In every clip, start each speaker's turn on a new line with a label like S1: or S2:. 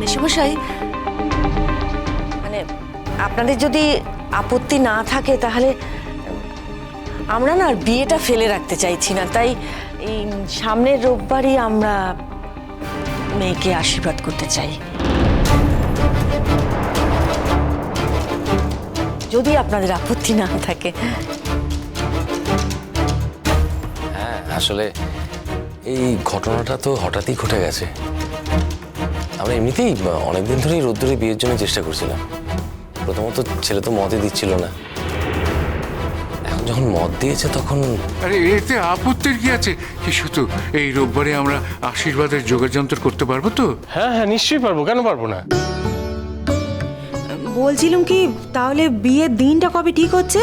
S1: মেশমশাই মানে আপনাদের যদি আপত্তি না থাকে তাহলে, আমরা না আর বিয়েটা ফেলে রাখতে চাইছি না। তাই এই সামনের রোববারই আমরা মেয়েকে আশীর্বাদ করতে চাই। যদি আপনাদের আপত্তি না থাকে।
S2: হ্যাঁ আসলে এই ঘটনাটা তো হঠাৎই ঘটে গেছে। আমরা এমনিতেই অনেকদিন ধরেই রোদ্দুরে বিয়ের জন্য চেষ্টা করছিলাম। প্রথমত ছেলে তো মদই দিচ্ছিল না। এখন যখন মদ দিয়েছে তখন
S3: আরে এতে আপত্তির কি আছে? কি শুধু এই রোববারে আমরা আশীর্বাদের যোগাযন্ত্র করতে পারব তো?
S4: হ্যাঁ হ্যাঁ নিশ্চয়ই পারব। কেন পারব না?
S5: বলছিলাম কি তাহলে বিয়ের দিনটা কবে ঠিক হচ্ছে?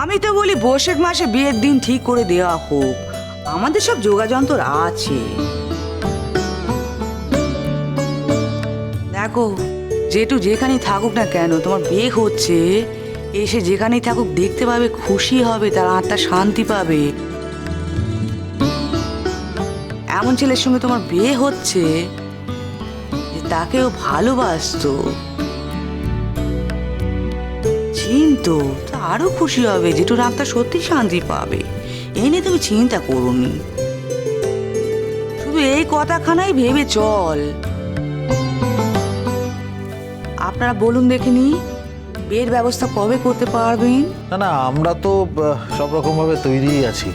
S5: আমি তো বলি বৈশাখ মাসে বিয়ের দিন ঠিক করে দেওয়া হোক। আমাদের সব যোগাযন্ত্র আছে। দেখো, যেটু যেখানেই থাকুক না কেন, তোমার বিয়ে হচ্ছে, এসে যেখানেই থাকুক দেখতে পাবে, খুশি হবে, তার আত্মা শান্তি পাবে। এমন ছেলের সঙ্গে তোমার বিয়ে হচ্ছে তাকেও ভালোবাসতো। চিনতো আরও খুশি হবে, যেটুর আত্মা সত্যি শান্তি পাবে। এই নিয়ে তুমি চিন্তা করোনি। শুধু এই কথাখানাই ভেবে চল। আপনারা বলুন দেখিনি বিয়ের ব্যবস্থা কবে করতে পারবেন?
S6: না না আমরা তো সব রকম ভাবে তৈরি আছি।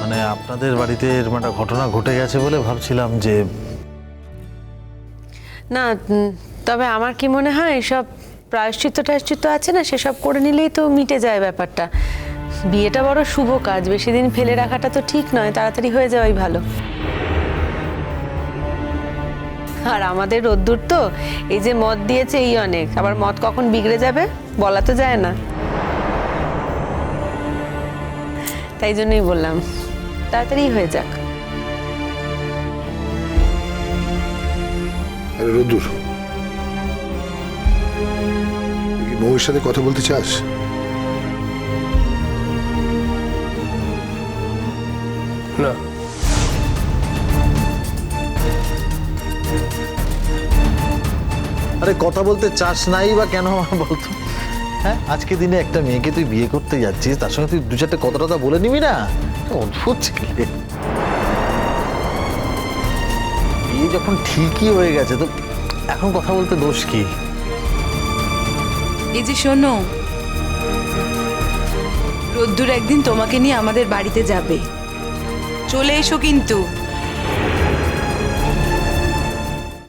S6: মানে আপনাদের বাড়িতে এরকম একটা ঘটনা ঘটে গেছে বলে ভাবছিলাম যে
S7: না তবে আমার কি মনে হয় সব প্রায়শ্চিত্ত টায়শ্চিত্ত আছে না, সেসব করে নিলেই তো মিটে যায় ব্যাপারটা। বিয়েটা বড় শুভ কাজ বেশি দিন ফেলে রাখাটা তো ঠিক নয়, তাড়াতাড়ি হয়ে যাওয়াই ভালো। আর আমাদের রোদ্দুর তো, এই যে মদ দিয়েছে এই অনেক, আবার মদ কখন বিগড়ে যাবে, বলা তো যায় না। তাই জন্যই বললাম, তাড়াতাড়ি হয়ে যাক।
S8: রোদ্দুর। বউয়ের সাথে কথা বলতে চাস?
S4: না।
S6: আরে কথা বলতে চাস নাই বা কেন? আমার বলতো। হ্যাঁ আজকে দিনে একটা মেয়েকে তুই বিয়ে করতে যাচ্ছিস তার সঙ্গে তুই দু চারটে কথা টথা বলে নিবি না? অদ্ভুত ছেলে। বিয়ে যখন ঠিকই হয়ে গেছে তো এখন কথা বলতে দোষ কি?
S5: এই যে শোনো রোদ্দুর একদিন তোমাকে নিয়ে আমাদের বাড়িতে যাবে। চলে এসো কিন্তু।